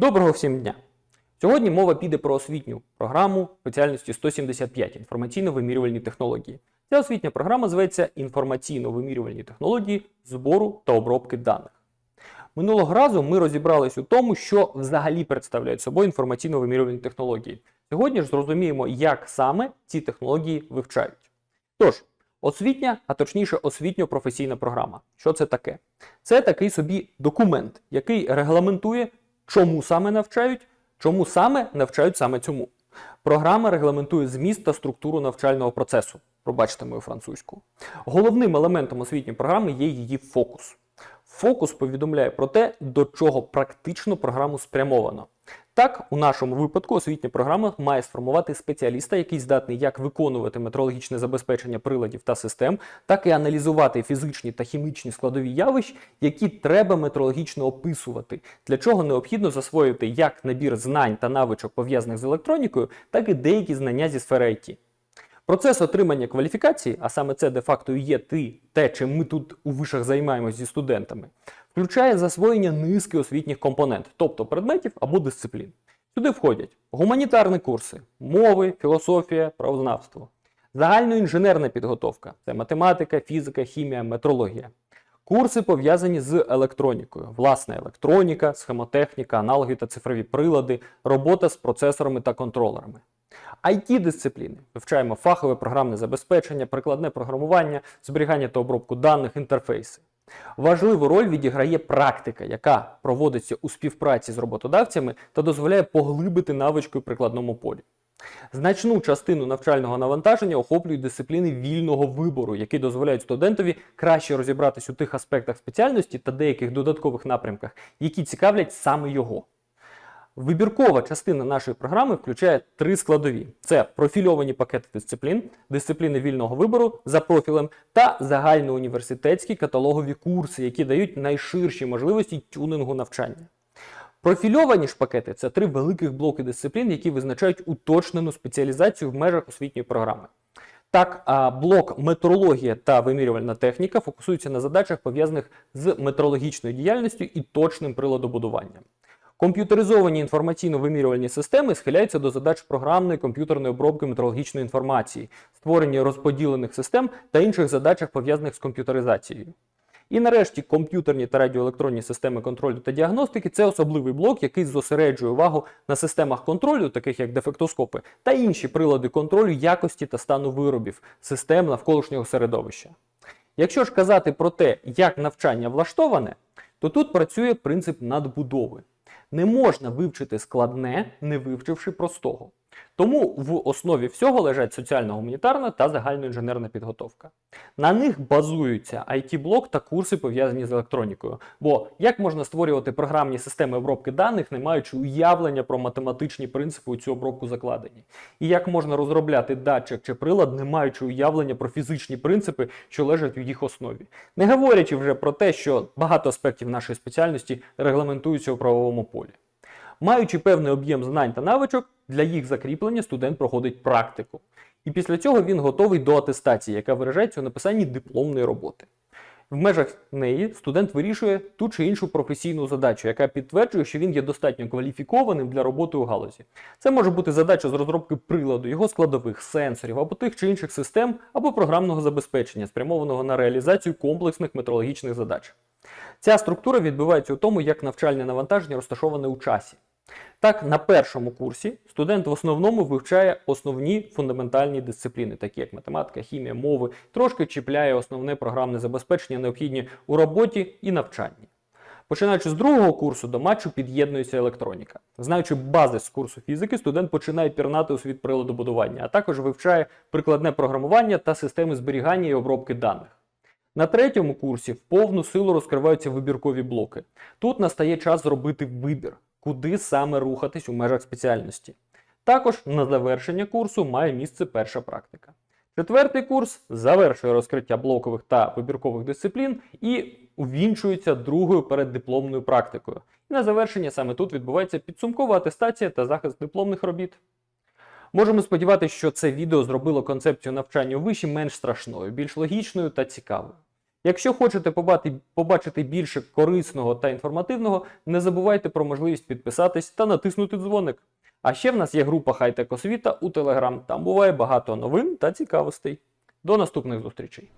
Доброго всім дня! Сьогодні мова піде про освітню програму спеціальності 175 інформаційно-вимірювальні технології. Ця освітня програма зветься інформаційно-вимірювальні технології збору та обробки даних. Минулого разу ми розібрались у тому, що взагалі представляють собою інформаційно-вимірювальні технології. Сьогодні ж зрозуміємо, як саме ці технології вивчають. Тож, освітня, а точніше освітньо-професійна програма. Що це таке? Це такий собі документ, який регламентує, чому саме навчають, чому саме навчають саме цьому. Програма регламентує зміст та структуру навчального процесу. Пробачте мою французьку. Головним елементом освітньої програми є її фокус. Фокус повідомляє про те, до чого практично програму спрямовано. Так, у нашому випадку освітня програма має сформувати спеціаліста, який здатний як виконувати метрологічне забезпечення приладів та систем, так і аналізувати фізичні та хімічні складові явищ, які треба метрологічно описувати, для чого необхідно засвоїти як набір знань та навичок пов'язаних з електронікою, так і деякі знання зі сфери IT. Процес отримання кваліфікації, а саме це де-факто і є те, чим ми тут у вишах займаємось зі студентами, включає засвоєння низки освітніх компонент, тобто предметів або дисциплін. Сюди входять гуманітарні курси, мови, філософія, правознавство, загальноінженерна підготовка це математика, фізика, хімія, метрологія. Курси пов'язані з електронікою, власне, електроніка, схемотехніка, аналоги та цифрові прилади, робота з процесорами та контролерами. It дисципліни вивчаємо фахове програмне забезпечення, прикладне програмування, зберігання та обробку даних, інтерфейси. Важливу роль відіграє практика, яка проводиться у співпраці з роботодавцями та дозволяє поглибити навички у прикладному полі. Значну частину навчального навантаження охоплюють дисципліни вільного вибору, які дозволяють студентові краще розібратись у тих аспектах спеціальності та деяких додаткових напрямках, які цікавлять саме його. Вибіркова частина нашої програми включає три складові: це профільовані пакети дисциплін, дисципліни вільного вибору за профілем та загальноуніверситетські каталогові курси, які дають найширші можливості тюнингу навчання. Профільовані ж пакети це три великих блоки дисциплін, які визначають уточнену спеціалізацію в межах освітньої програми. Так, блок метрологія та вимірювальна техніка фокусується на задачах, пов'язаних з метрологічною діяльністю і точним приладобудуванням. Комп'ютеризовані інформаційно-вимірювальні системи схиляються до задач програмної комп'ютерної обробки метрологічної інформації, створення розподілених систем та інших задачах, пов'язаних з комп'ютеризацією. І нарешті комп'ютерні та радіоелектронні системи контролю та діагностики це особливий блок, який зосереджує увагу на системах контролю, таких як дефектоскопи, та інші прилади контролю якості та стану виробів, систем навколишнього середовища. Якщо ж казати про те, як навчання влаштоване, то тут працює принцип надбудови. Не можна вивчити складне, не вивчивши простого. Тому в основі всього лежать соціально-гуманітарна та загальноінженерна підготовка. На них базуються IT-блок та курси, пов'язані з електронікою. Бо як можна створювати програмні системи обробки даних, не маючи уявлення про математичні принципи у цю обробку закладені? І як можна розробляти датчик чи прилад, не маючи уявлення про фізичні принципи, що лежать у їх основі? Не говорячи вже про те, що багато аспектів нашої спеціальності регламентуються у правовому полі. Маючи певний об'єм знань та навичок, для їх закріплення студент проходить практику. І після цього він готовий до атестації, яка виражається у написанні дипломної роботи. В межах неї студент вирішує ту чи іншу професійну задачу, яка підтверджує, що він є достатньо кваліфікованим для роботи у галузі. Це може бути задача з розробки приладу, його складових, сенсорів або тих чи інших систем, або програмного забезпечення, спрямованого на реалізацію комплексних метрологічних задач. Ця структура відбувається у тому, як навчальне навантаження розташоване у часі. Так, на першому курсі студент в основному вивчає основні фундаментальні дисципліни, такі як математика, хімія, мови, трошки чіпляє основне програмне забезпечення, необхідні у роботі і навчанні. Починаючи з другого курсу до матчу під'єднується електроніка. Знаючи бази з курсу фізики, студент починає пірнати у світ приладобудування, а також вивчає прикладне програмування та системи зберігання і обробки даних. На третьому курсі в повну силу розкриваються вибіркові блоки. Тут настає час зробити вибір, куди саме рухатись у межах спеціальності. Також на завершення курсу має місце перша практика. Четвертий курс завершує розкриття блокових та вибіркових дисциплін і увінчується другою переддипломною практикою. І на завершення саме тут відбувається підсумкова атестація та захист дипломних робіт. Можемо сподіватися, що це відео зробило концепцію навчання у виші менш страшною, більш логічною та цікавою. Якщо хочете побачити більше корисного та інформативного, не забувайте про можливість підписатись та натиснути дзвоник. А ще в нас є група Хайтек Освіта у Телеграм. Там буває багато новин та цікавостей. До наступних зустрічей!